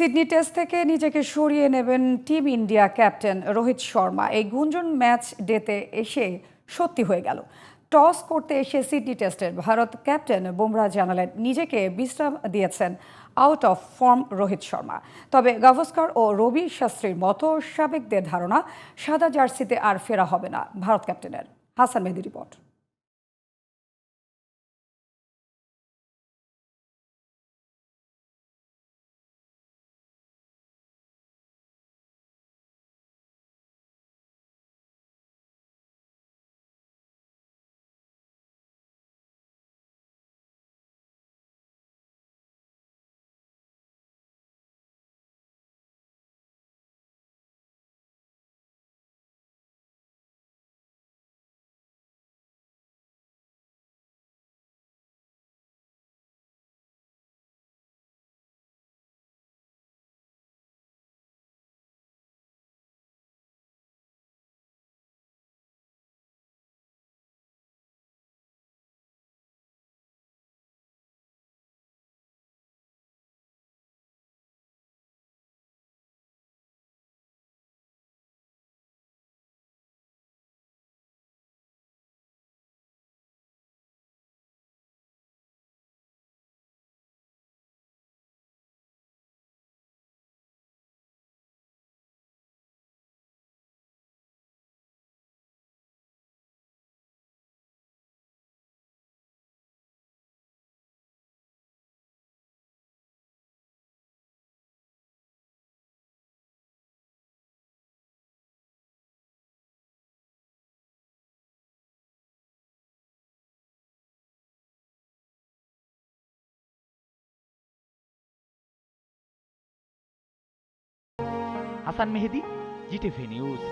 Sydney test থেকে নিজেকে সরিয়ে নেবেন team India captain Rohit Sharma. এই গুঞ্জন ম্যাচ ডেতে এসে সত্যি হয়ে গেল। টস করতে এসে সিডনি টেস্টের ভারত ক্যাপ্টেন বুমরা জানালেন, নিজেকে বিশ্রাম দিয়েছেন out of form Rohit Sharma. তবে গাভাস্কর ও রবি শাস্ত্রীর মতো সাবেকদের ধারণা, সাদা জার্সিতে আর ফেরা হবে না ভারত ক্যাপ্টেনের। Hasan Mehedi report. Hasan Mehedi Zee TV news.